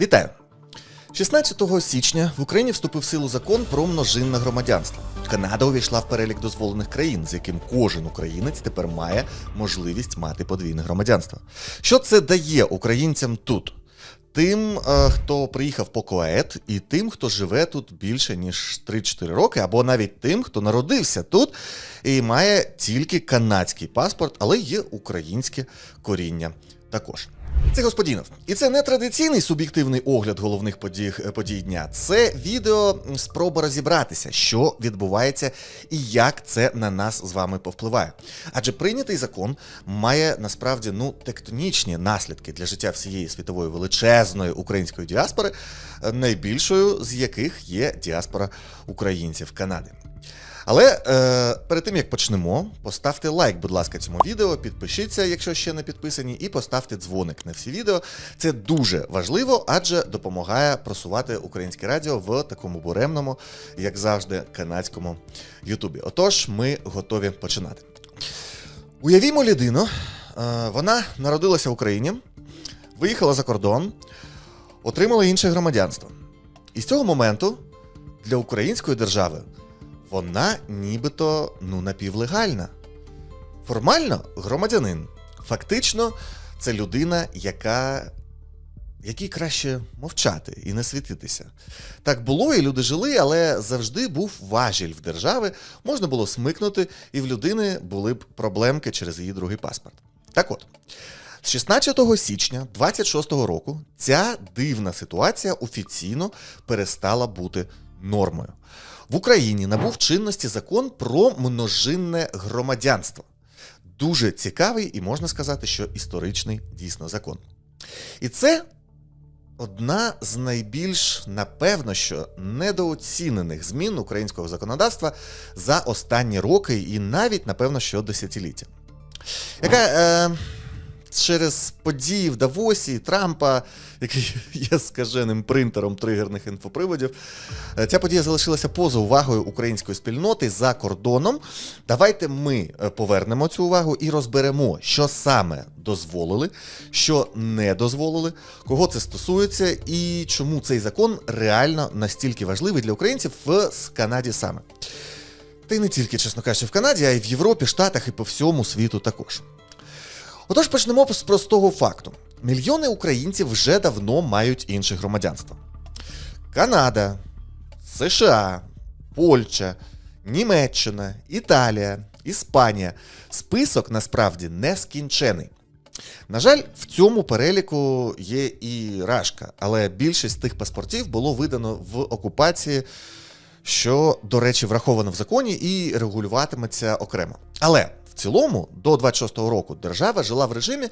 Вітаю! 16 січня в Україні вступив в силу закон про множинне громадянство. Канада увійшла в перелік дозволених країн, з яким кожен українець тепер має можливість мати подвійне громадянство. Що це дає українцям тут? Тим, е, хто приїхав по коет, і тим, хто живе тут більше ніж 3-4 роки, або навіть тим, хто народився тут і має тільки канадський паспорт, але є українське коріння також. Це господінов. І це не традиційний суб'єктивний огляд головних подій, подій дня. Це відео спроба розібратися, що відбувається і як це на нас з вами повпливає. Адже прийнятий закон має насправді ну тектонічні наслідки для життя всієї світової величезної української діаспори, е, найбільшою з яких є діаспора українців Канади. Але е, перед тим як почнемо, поставте лайк, будь ласка, цьому відео, підпишіться, якщо ще не підписані, і поставте дзвоник на всі відео. Це дуже важливо, адже допомагає просувати українське радіо в такому буремному, як завжди, канадському Ютубі. Отож, ми готові починати. Уявімо людину, е, вона народилася в Україні, виїхала за кордон, отримала інше громадянство. І з цього моменту для української держави вона нібито ну напівлегальна. Формально громадянин. Фактично, це людина, яка. якій краще мовчати і не світитися. Так було, і люди жили, але завжди був важіль в держави, можна було смикнути, і в людини були б проблемки через її другий паспорт. Так от, з 16 січня 26-го року ця дивна ситуація офіційно перестала бути нормою. В Україні набув чинності закон про множинне громадянство. Дуже цікавий і можна сказати, що історичний дійсно закон. І це одна з найбільш, напевно, що недооцінених змін українського законодавства за останні роки і навіть, напевно, що десятиліття. Яка е, через події в Давосі Трампа, який є скаженим принтером тригерних інфоприводів, е, ця подія залишилася поза увагою української спільноти за кордоном. Давайте ми е, повернемо цю увагу і розберемо, що саме дозволили, що не дозволили, кого це стосується і чому цей закон реально настільки важливий для українців в Канаді саме. Та й не тільки, чесно кажучи, в Канаді, а й в Європі, Штатах і по всьому світу також. Отож, почнемо з простого факту: мільйони українців вже давно мають інше громадянство. Канада, США, Польща, Німеччина, Італія, Іспанія. Список насправді нескінчений. На жаль, в цьому переліку є і Рашка, але більшість тих паспортів було видано в окупації, що, до речі, враховано в законі і регулюватиметься окремо. Але цілому, до 26-го року держава жила в режимі.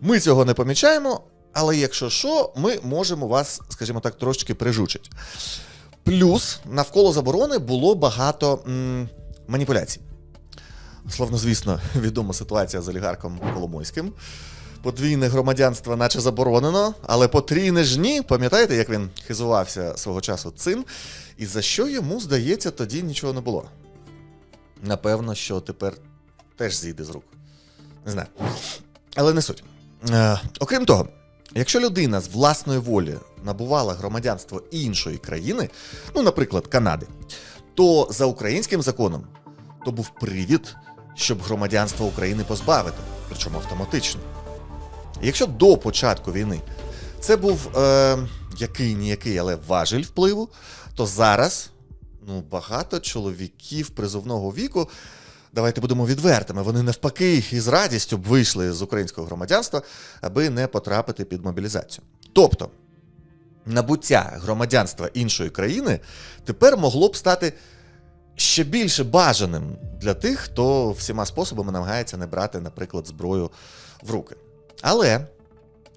Ми цього не помічаємо, але якщо що, ми можемо вас, скажімо так, трошечки прижучити. Плюс навколо заборони було багато м, маніпуляцій. Словно, звісно, відома ситуація з олігархом Коломойським. Подвійне громадянство, наче заборонено, але потрійне ж ні. Пам'ятаєте, як він хизувався свого часу цим? І за що йому, здається, тоді нічого не було. Напевно, що тепер теж зійде з рук. Не знаю. Але не суть. Е, окрім того, якщо людина з власної волі набувала громадянство іншої країни, ну, наприклад, Канади, то за українським законом то був привід, щоб громадянство України позбавити, причому автоматично. Якщо до початку війни це був е, який ніякий, але важель впливу, то зараз ну, багато чоловіків призовного віку, давайте будемо відвертими, вони навпаки із радістю б вийшли з українського громадянства, аби не потрапити під мобілізацію. Тобто, набуття громадянства іншої країни тепер могло б стати ще більше бажаним для тих, хто всіма способами намагається не брати, наприклад, зброю в руки. Але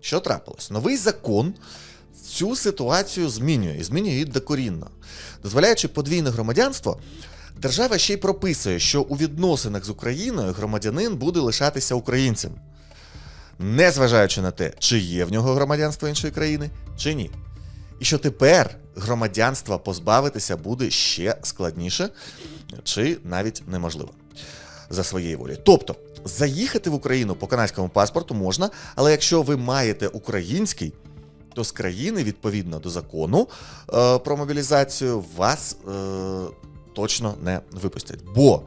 що трапилось? Новий закон цю ситуацію змінює і змінює її докорінно. Дозволяючи подвійне громадянство, держава ще й прописує, що у відносинах з Україною громадянин буде лишатися українцем, незважаючи на те, чи є в нього громадянство іншої країни, чи ні. І що тепер громадянства позбавитися буде ще складніше, чи навіть неможливо за своєї волі. Тобто, заїхати в Україну по канадському паспорту можна, але якщо ви маєте український, то з країни, відповідно до закону е, про мобілізацію, вас е, точно не випустять. Бо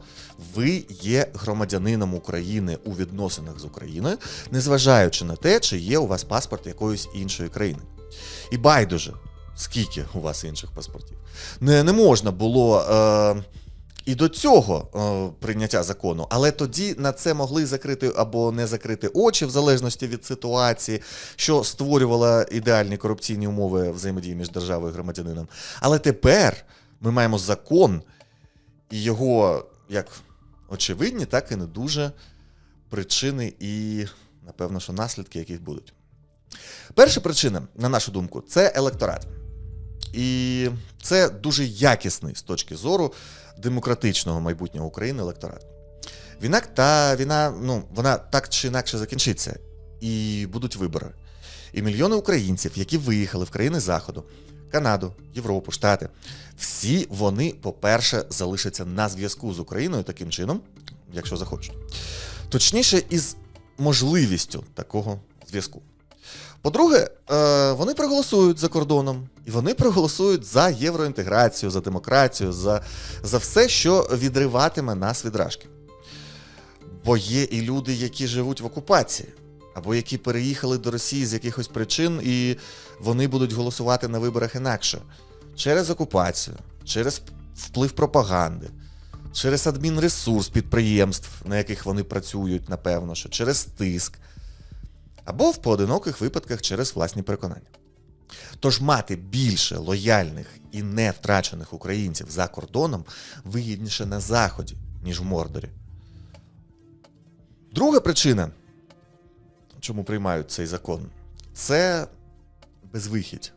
ви є громадянином України у відносинах з Україною, незважаючи на те, чи є у вас паспорт якоїсь іншої країни. І байдуже, скільки у вас інших паспортів. Не, не можна було. Е, і до цього е, прийняття закону, але тоді на це могли закрити або не закрити очі, в залежності від ситуації, що створювало ідеальні корупційні умови взаємодії між державою і громадянином. Але тепер ми маємо закон, і його як очевидні, так і не дуже причини і, напевно, що наслідки, яких будуть. Перша причина, на нашу думку, це електорат. І це дуже якісний з точки зору демократичного майбутнього України електорат. Війна та війна, ну, вона так чи інакше закінчиться, і будуть вибори. І мільйони українців, які виїхали в країни Заходу, Канаду, Європу, Штати, всі вони, по-перше, залишаться на зв'язку з Україною таким чином, якщо захочуть. Точніше, із можливістю такого зв'язку. По-друге, е, вони проголосують за кордоном, і вони проголосують за євроінтеграцію, за демократію, за, за все, що відриватиме нас від рашки. Бо є і люди, які живуть в окупації, або які переїхали до Росії з якихось причин, і вони будуть голосувати на виборах інакше через окупацію, через вплив пропаганди, через адмінресурс підприємств, на яких вони працюють, напевно, що через тиск або в поодиноких випадках через власні переконання. Тож мати більше лояльних і не втрачених українців за кордоном вигідніше на Заході, ніж в Мордорі. Друга причина, чому приймають цей закон, це безвихідь.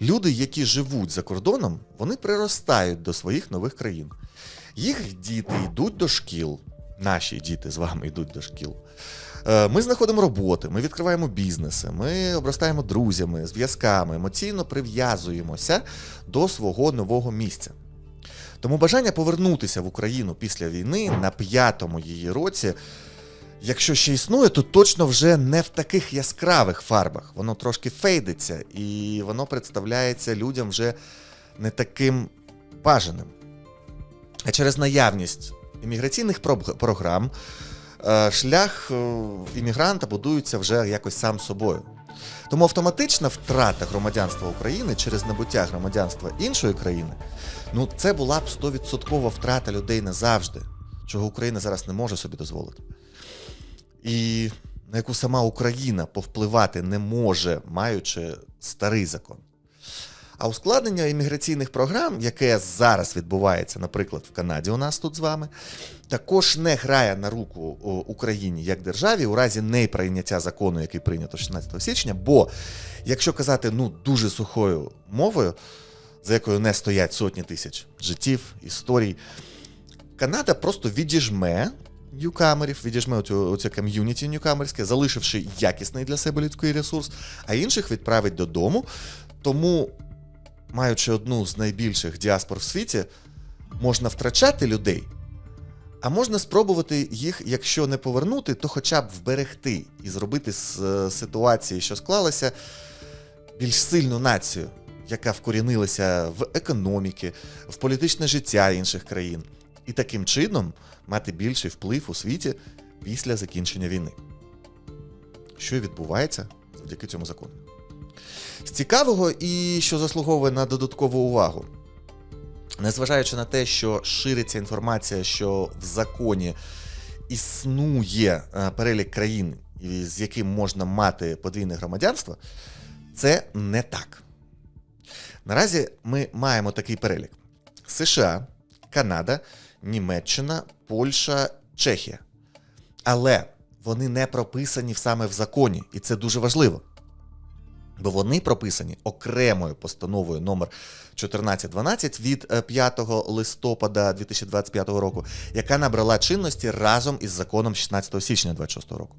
Люди, які живуть за кордоном, вони приростають до своїх нових країн. Їх діти йдуть до шкіл, наші діти з вами йдуть до шкіл. Е, Ми знаходимо роботи, ми відкриваємо бізнеси, ми обростаємо друзями, зв'язками, емоційно прив'язуємося до свого нового місця. Тому бажання повернутися в Україну після війни на п'ятому її році, якщо ще існує, то точно вже не в таких яскравих фарбах. Воно трошки фейдиться, і воно представляється людям вже не таким бажаним. А через наявність імміграційних програм е, шлях е, іммігранта будується вже якось сам собою. Тому автоматична втрата громадянства України через набуття громадянства іншої країни, ну це була б 100% втрата людей назавжди, чого Україна зараз не може собі дозволити. І на яку сама Україна повпливати не може, маючи старий закон. А ускладнення імміграційних програм, яке зараз відбувається, наприклад, в Канаді у нас тут з вами, також не грає на руку Україні як державі у разі неприйняття закону, який прийнято 16 січня. Бо, якщо казати ну дуже сухою мовою, за якою не стоять сотні тисяч життів, історій, Канада просто відіжме ньюкамерів, відіжме оцю, оце ком'юніті ньюкамерське, залишивши якісний для себе людський ресурс, а інших відправить додому. Тому, маючи одну з найбільших діаспор в світі, можна втрачати людей, а можна спробувати їх, якщо не повернути, то хоча б вберегти і зробити з е, ситуації, що склалася, більш сильну націю, яка вкорінилася в економіки, в політичне життя інших країн, і таким чином мати більший вплив у світі після закінчення війни. Що відбувається завдяки цьому закону. З цікавого і що заслуговує на додаткову увагу. Незважаючи на те, що шириться інформація, що в законі існує е, перелік країн, з яким можна мати подвійне громадянство, це не так. Наразі ми маємо такий перелік: США, Канада, Німеччина, Польща, Чехія. Але вони не прописані саме в законі, і це дуже важливо. Бо вони прописані окремою постановою номер 1412 від е, 5 листопада 2025 року, яка набрала чинності разом із законом 16 січня 2026 року.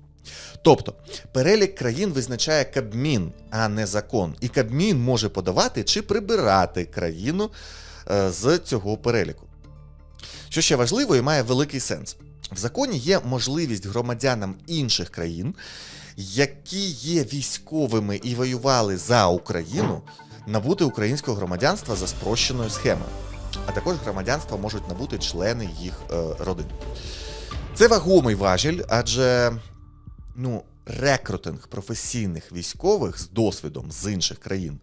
Тобто, перелік країн визначає Кабмін, а не закон. І Кабмін може подавати чи прибирати країну е, з цього переліку. Що ще важливо і має великий сенс. В законі є можливість громадянам інших країн, які є військовими і воювали за Україну, набути українського громадянства за спрощеною схемою. А також громадянство можуть набути члени їх е, родин. Це вагомий важіль, адже ну, рекрутинг професійних військових з досвідом з інших країн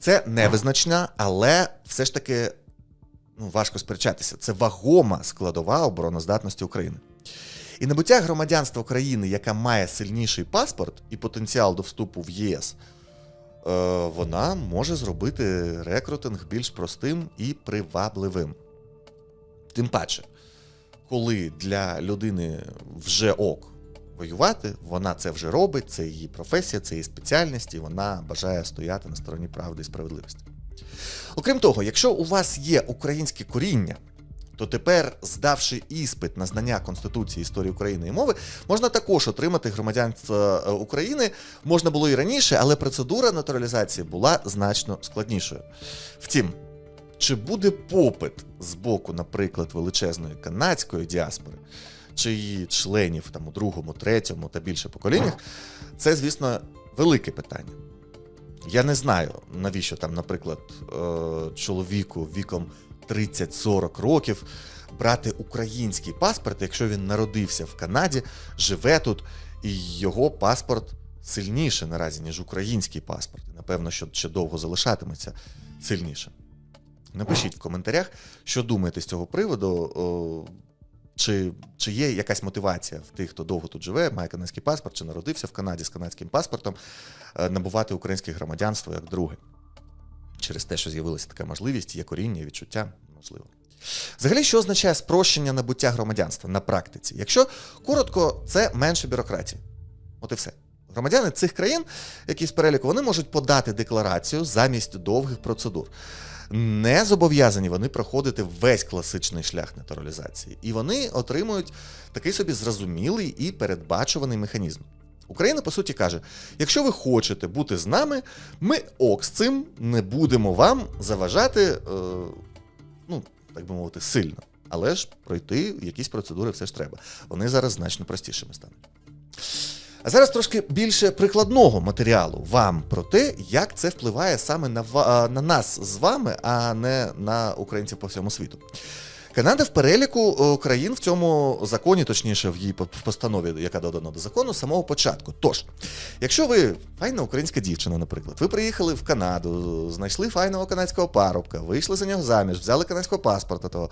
це невизначна, але все ж таки ну, важко сперечатися. Це вагома складова обороноздатності України. І набуття громадянства країни, яка має сильніший паспорт і потенціал до вступу в ЄС, е, вона може зробити рекрутинг більш простим і привабливим. Тим паче, коли для людини вже ок воювати, вона це вже робить, це її професія, це її спеціальність, і вона бажає стояти на стороні правди і справедливості. Окрім того, якщо у вас є українське коріння, то тепер, здавши іспит на знання Конституції історії України і мови, можна також отримати громадянство е, України. Можна було і раніше, але процедура натуралізації була значно складнішою. Втім, чи буде попит з боку, наприклад, величезної канадської діаспори, чи її членів там у другому, третьому та більше поколіннях, це, звісно, велике питання. Я не знаю, навіщо там, наприклад, е, чоловіку віком 30-40 років брати український паспорт, якщо він народився в Канаді, живе тут, і його паспорт сильніше наразі, ніж український паспорт. Напевно, що ще довго залишатиметься сильніше. Напишіть в коментарях, що думаєте з цього приводу. Чи, чи є якась мотивація в тих, хто довго тут живе, має канадський паспорт, чи народився в Канаді з канадським паспортом, е, набувати українське громадянство як друге? Через те, що з'явилася така можливість, є коріння, відчуття, можливо. Взагалі, що означає спрощення набуття громадянства на практиці? Якщо коротко, це менше бюрократії. От і все. Громадяни цих країн, які з переліку, вони можуть подати декларацію замість довгих процедур. Не зобов'язані вони проходити весь класичний шлях натуралізації, і вони отримують такий собі зрозумілий і передбачуваний механізм. Україна, по суті, каже: якщо ви хочете бути з нами, ми ок з цим не будемо вам заважати, е, ну, так би мовити, сильно. Але ж пройти якісь процедури все ж треба. Вони зараз значно простішими стануть. А зараз трошки більше прикладного матеріалу вам про те, як це впливає саме на, на нас з вами, а не на українців по всьому світу. Канада в переліку е, країн в цьому законі, точніше, в її постанові, яка додана до закону, з самого початку. Тож, якщо ви файна українська дівчина, наприклад, ви приїхали в Канаду, знайшли файного канадського парубка, вийшли за нього заміж, взяли канадського паспорта, того,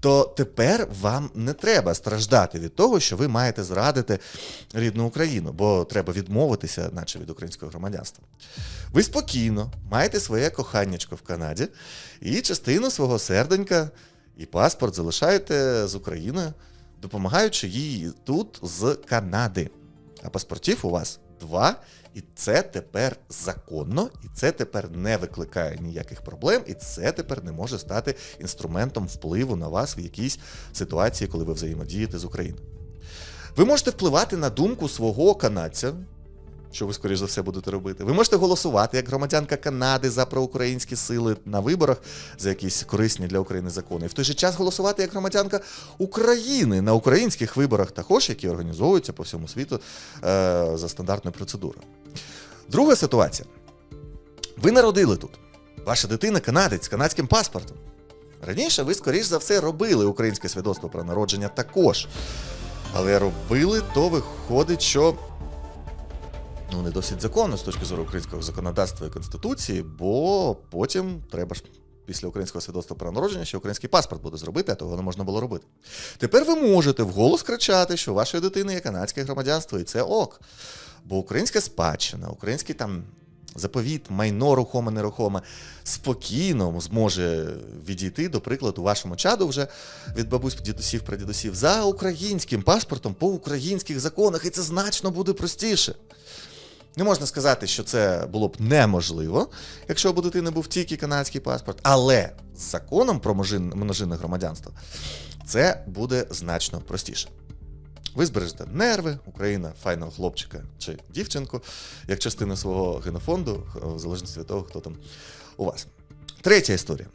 то тепер вам не треба страждати від того, що ви маєте зрадити рідну Україну, бо треба відмовитися, наче від українського громадянства. Ви спокійно маєте своє коханнячко в Канаді і частину свого серденька і паспорт залишаєте з Україною, допомагаючи їй тут з Канади. А паспортів у вас два, і це тепер законно, і це тепер не викликає ніяких проблем, і це тепер не може стати інструментом впливу на вас в якійсь ситуації, коли ви взаємодієте з Україною. Ви можете впливати на думку свого канадця, що ви, скоріш за все, будете робити. Ви можете голосувати як громадянка Канади за проукраїнські сили на виборах за якісь корисні для України закони. І в той же час голосувати як громадянка України на українських виборах, також які організовуються по всьому світу е, за стандартною процедурою. Друга ситуація. Ви народили тут. Ваша дитина канадець з канадським паспортом. Раніше ви, скоріш за все, робили українське свідоцтво про народження також. Але робили то виходить, що ну, не досить законно з точки зору українського законодавства і конституції, бо потім треба ж після українського свідоцтва про народження ще український паспорт буде зробити, а того не можна було робити. Тепер ви можете вголос кричати, що вашої дитини є канадське громадянство, і це ок. Бо українська спадщина, український там. Заповіт, майно рухоме, нерухоме спокійно зможе відійти, до прикладу, вашому чаду вже від бабусь, дідусів, прадідусів за українським паспортом по українських законах, і це значно буде простіше. Не можна сказати, що це було б неможливо, якщо б у дитини був тільки канадський паспорт, але з законом про множинне громадянство це буде значно простіше. Ви збережете нерви, Україна, файного хлопчика чи дівчинку, як частину свого генофонду, в залежності від того, хто там у вас. Третя історія.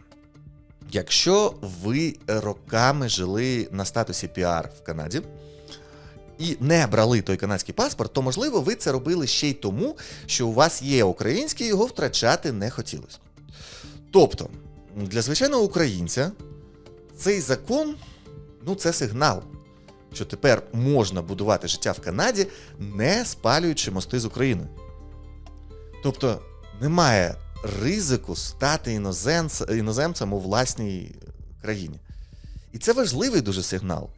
Якщо ви роками жили на статусі піар в Канаді і не брали той канадський паспорт, то можливо ви це робили ще й тому, що у вас є український, його втрачати не хотілося. Тобто, для звичайного українця цей закон ну, це сигнал, що тепер можна будувати життя в Канаді, не спалюючи мости з Україною. Тобто немає ризику стати іноземц, іноземцем у власній країні. І це важливий дуже сигнал.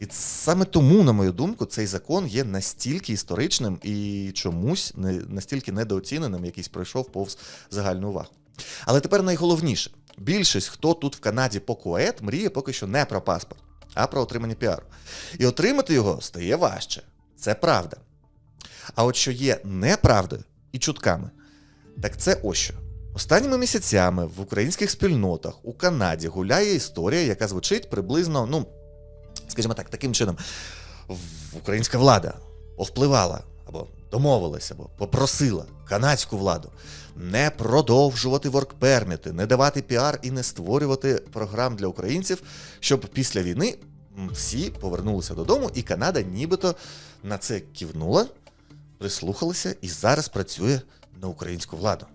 І саме тому, на мою думку, цей закон є настільки історичним і чомусь не, настільки недооціненим, якийсь пройшов повз загальну увагу. Але тепер найголовніше: більшість, хто тут в Канаді покоет, мріє поки що не про паспорт, а про отримання піару. І отримати його стає важче. Це правда. А от що є неправдою і чутками, так це ось що. Останніми місяцями в українських спільнотах у Канаді гуляє історія, яка звучить приблизно, ну, скажімо так, таким чином. Українська влада повпливала або домовилася, або попросила канадську владу не продовжувати воркперміти, не давати піар і не створювати програм для українців, щоб після війни всі повернулися додому, і Канада нібито на це кивнула, прислухалася і зараз працює на українську владу.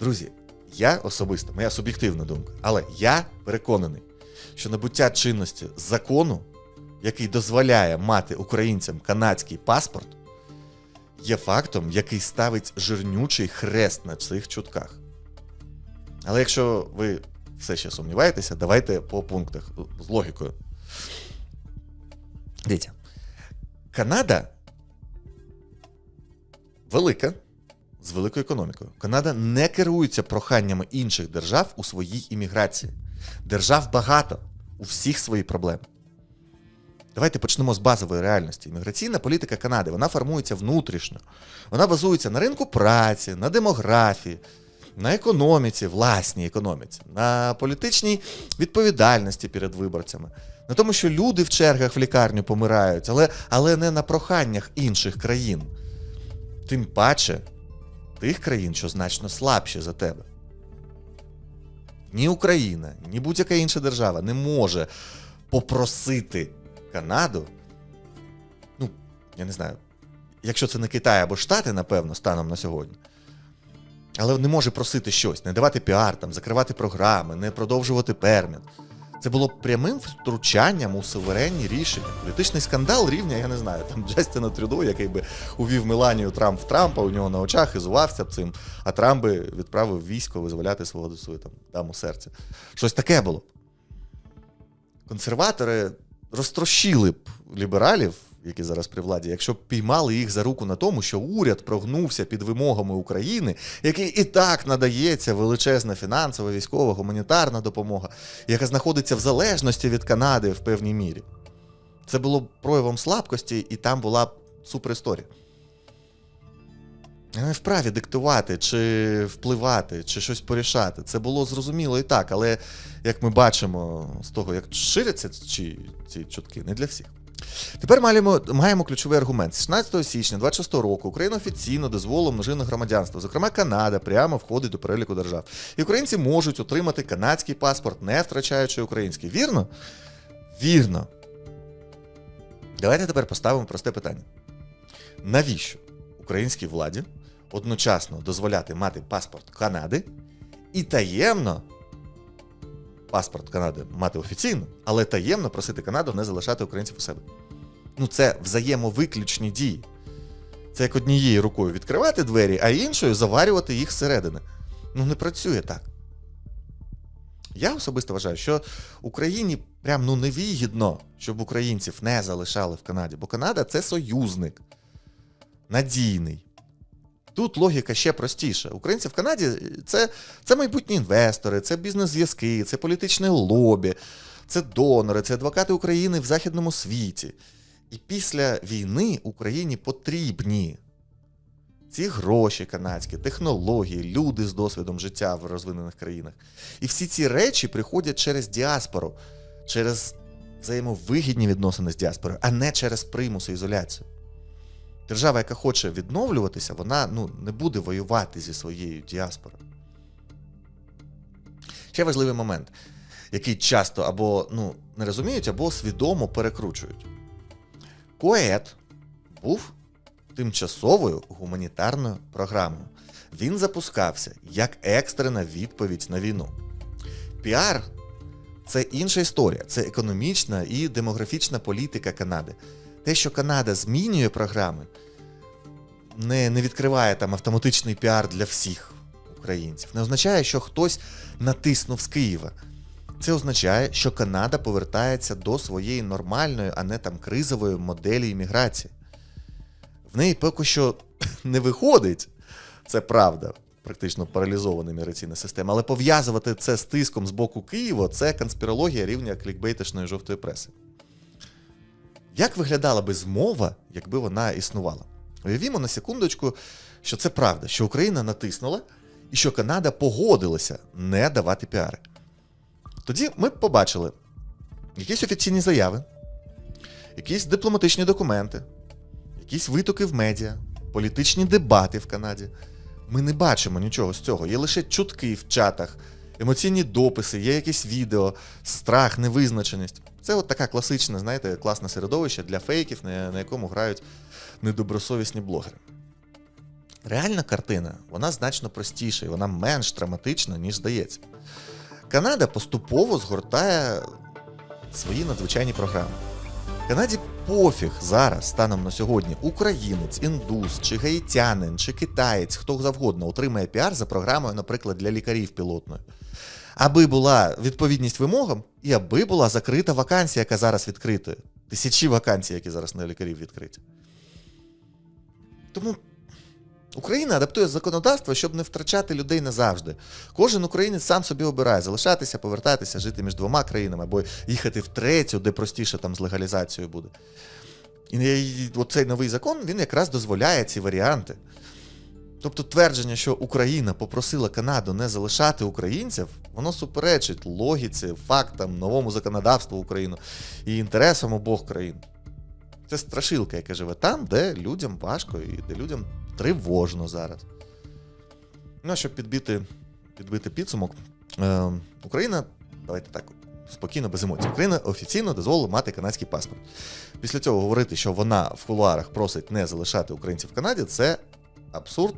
Друзі, я особисто, моя суб'єктивна думка, але я переконаний, що набуття чинності закону, який дозволяє мати українцям канадський паспорт, є фактом, який ставить жирнючий хрест на цих чутках. Але якщо ви все ще сумніваєтеся, давайте по пунктах з логікою. Дивіться, Канада велика, з великою економікою. Канада не керується проханнями інших держав у своїй імміграції. Держав багато, у всіх свої проблеми. Давайте почнемо з базової реальності. Імміграційна політика Канади вона формується внутрішньо. Вона базується на ринку праці, на демографії, на економіці, власній економіці, на політичній відповідальності перед виборцями, на тому, що люди в чергах в лікарню помирають, але, але не на проханнях інших країн. Тим паче тих країн, що значно слабші за тебе. Ні Україна, ні будь-яка інша держава не може попросити Канаду. Ну, я не знаю, якщо це не Китай або Штати, напевно, станом на сьогодні. Але не може просити щось, не давати піар, там, закривати програми, не продовжувати пермін. Це було прямим втручанням у суверенні рішення. Політичний скандал рівня, я не знаю, там Джастіна Трюдо, який би увів Меланію Трамп в Трампа, у нього на очах і зувався б цим, а Трамп би відправив військо визволяти свого свою там даму серця. Щось таке було. Консерватори розтрощили б лібералів, які зараз при владі, якщо б піймали їх за руку на тому, що уряд прогнувся під вимогами України, який і так надається величезна фінансова, військова, гуманітарна допомога, яка знаходиться в залежності від Канади в певній мірі. Це було б проявом слабкості, і там була б суперісторія. Не вправі диктувати, чи впливати, чи щось порішати. Це було зрозуміло і так, але як ми бачимо з того, як ширяться ці, чутки, не для всіх. Тепер маємо, маємо ключовий аргумент. З 16 січня 26 року Україна офіційно дозволила множинне громадянство. Зокрема, Канада прямо входить до переліку держав. І українці можуть отримати канадський паспорт, не втрачаючи український. Вірно? Вірно. Давайте тепер поставимо просте питання. Навіщо українській владі одночасно дозволяти мати паспорт Канади і таємно паспорт Канади мати офіційно, але таємно просити Канаду не залишати українців у себе. Ну, це взаємовиключні дії. Це як однією рукою відкривати двері, а іншою заварювати їх зсередини. Ну, не працює так. Я особисто вважаю, що Україні прям ну невигідно, щоб українців не залишали в Канаді, бо Канада це союзник, надійний. Тут логіка ще простіша. Українці в Канаді це, це майбутні інвестори, це бізнес-зв'язки, це політичне лобі, це донори, це адвокати України в західному світі. І після війни Україні потрібні ці гроші канадські, технології, люди з досвідом життя в розвинених країнах. І всі ці речі приходять через діаспору, через взаємовигідні відносини з діаспорою, а не через примус і ізоляцію. Держава, яка хоче відновлюватися, вона ну, не буде воювати зі своєю діаспорою. Ще важливий момент, який часто або ну, не розуміють, або свідомо перекручують. Коет був тимчасовою гуманітарною програмою. Він запускався як екстрена відповідь на війну. Піар це інша історія, це економічна і демографічна політика Канади. Те, що Канада змінює програми, не, не відкриває там автоматичний піар для всіх українців. Не означає, що хтось натиснув з Києва. Це означає, що Канада повертається до своєї нормальної, а не там кризової моделі імміграції. В неї поки що не виходить, це правда, практично паралізована міграційна система, але пов'язувати це з тиском з боку Києва це конспірологія рівня клікбейтишної жовтої преси. Як виглядала би змова, якби вона існувала? Уявімо на секундочку, що це правда, що Україна натиснула і що Канада погодилася не давати піари. Тоді ми б побачили якісь офіційні заяви, якісь дипломатичні документи, якісь витоки в медіа, політичні дебати в Канаді. Ми не бачимо нічого з цього. Є лише чутки в чатах, емоційні дописи, є якісь відео, страх, невизначеність. Це от така класична, знаєте, класне середовище для фейків, на, якому грають недобросовісні блогери. Реальна картина, вона значно простіша і вона менш драматична, ніж здається. Канада поступово згортає свої надзвичайні програми. Канаді пофіг зараз, станом на сьогодні, українець, індус, чи гаїтянин, чи китаєць, хто завгодно отримає піар за програмою, наприклад, для лікарів пілотною. Аби була відповідність вимогам, і аби була закрита вакансія, яка зараз відкрита. Тисячі вакансій, які зараз на лікарів відкриті. Тому Україна адаптує законодавство, щоб не втрачати людей назавжди. Кожен українець сам собі обирає залишатися, повертатися, жити між двома країнами або їхати в третю, де простіше там з легалізацією буде. І цей новий закон він якраз дозволяє ці варіанти. Тобто твердження, що Україна попросила Канаду не залишати українців, воно суперечить логіці, фактам, новому законодавству України і інтересам обох країн. Це страшилка, яка живе там, де людям важко і де людям тривожно зараз. Ну, а щоб підбити, підбити підсумок, е, Україна, давайте так, спокійно, без емоцій. Україна офіційно дозволила мати канадський паспорт. Після цього говорити, що вона в кулуарах просить не залишати українців в Канаді, це абсурд.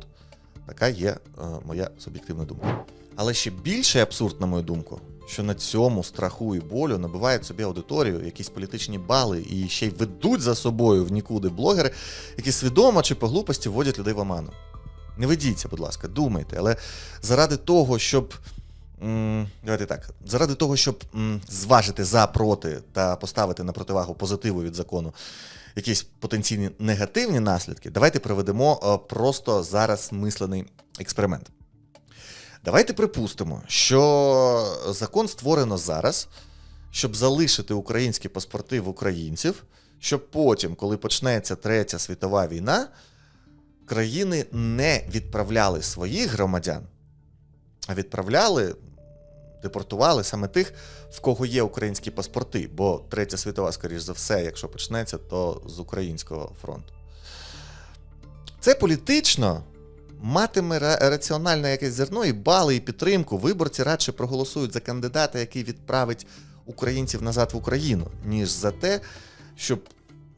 Така є е, моя суб'єктивна думка. Але ще більший абсурд, на мою думку, що на цьому страху і болю набивають собі аудиторію, якісь політичні бали і ще й ведуть за собою в нікуди блогери, які свідомо чи по глупості вводять людей в оману. Не ведіться, будь ласка, думайте, але заради того, щоб. Давайте так, заради того, щоб зважити за проти та поставити на противагу позитиву від закону якісь потенційні негативні наслідки, давайте проведемо е, просто зараз мислений експеримент. Давайте припустимо, що закон створено зараз, щоб залишити українські паспорти в українців, щоб потім, коли почнеться Третя світова війна, країни не відправляли своїх громадян, а відправляли, депортували саме тих, в кого є українські паспорти. Бо Третя світова, скоріш за все, якщо почнеться, то з українського фронту. Це політично матиме раціональне якесь зерно і бали, і підтримку. Виборці радше проголосують за кандидата, який відправить українців назад в Україну, ніж за те, щоб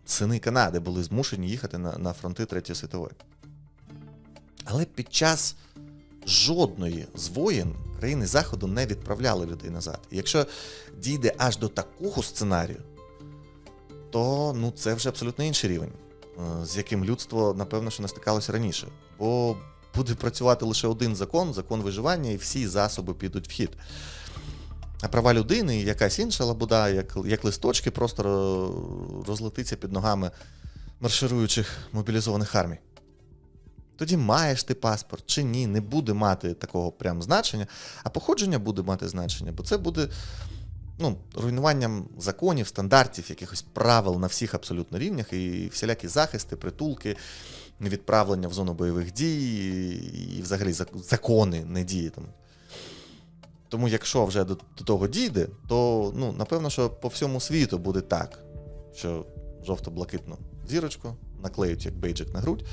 сини Канади були змушені їхати на, на фронти Третьої світової. Але під час жодної з воєн країни Заходу не відправляли людей назад. І якщо дійде аж до такого сценарію, то ну, це вже абсолютно інший рівень, е, з яким людство, напевно, що не стикалося раніше. Бо буде працювати лише один закон закон виживання, і всі засоби підуть в хід. А права людини і якась інша лабуда, як, як листочки, просто розлетиться під ногами маршируючих мобілізованих армій. Тоді маєш ти паспорт чи ні, не буде мати такого прям значення, а походження буде мати значення, бо це буде ну, руйнуванням законів, стандартів, якихось правил на всіх абсолютно рівнях, і всілякі захисти, притулки, відправлення в зону бойових дій, і взагалі закони не діє там. Тому якщо вже до того дійде, то ну, напевно, що по всьому світу буде так, що жовто-блакитну зірочку наклеють як бейджик на грудь,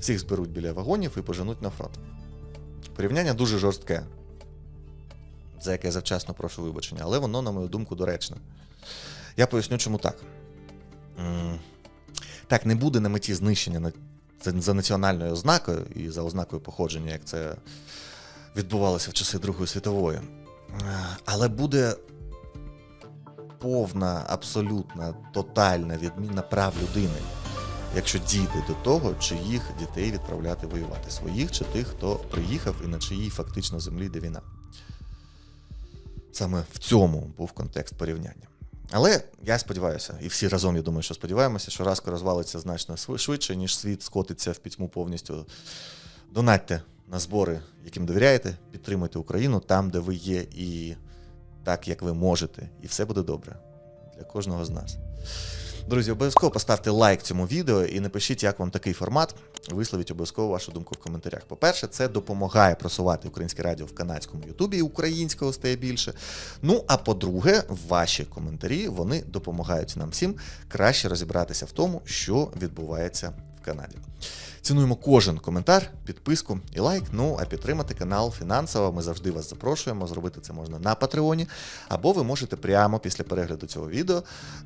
всіх зберуть біля вагонів і поженуть на фронт. Порівняння дуже жорстке. за яке я завчасно прошу вибачення, але воно, на мою думку, доречне. Я поясню, чому так. Так, не буде на меті знищення за, національною ознакою і за ознакою походження, як це відбувалося в часи Другої світової. Е, Але буде повна, абсолютна, тотальна відміна прав людини, якщо дійде до того, чиїх дітей відправляти воювати, своїх чи тих, хто приїхав і на чиїй фактично землі йде війна. Саме в цьому був контекст порівняння. Але я сподіваюся, і всі разом, я думаю, що сподіваємося, що Раско розвалиться значно швидше, ніж світ скотиться в пітьму повністю. Донатьте на збори, яким довіряєте, підтримуйте Україну там, де ви є, і так, як ви можете, і все буде добре для кожного з нас. Друзі, обов'язково поставте лайк цьому відео і напишіть, як вам такий формат. Висловіть обов'язково вашу думку в коментарях. По-перше, це допомагає просувати українське радіо в канадському Ютубі, і українського стає більше. Ну а по-друге, ваші коментарі вони допомагають нам всім краще розібратися в тому, що відбувається Канаді. Цінуємо кожен коментар, підписку і лайк. Ну а підтримати канал фінансово. Ми завжди вас запрошуємо. Зробити це можна на Патреоні, або ви можете прямо після перегляду цього відео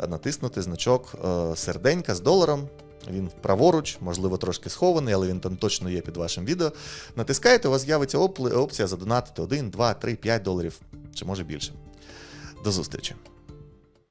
натиснути значок е, серденька з доларом. Він праворуч, можливо, трошки схований, але він там точно є під вашим відео. Натискаєте, у вас з'явиться опція задонатити 1, 2, 3, 5 доларів чи може більше. До зустрічі!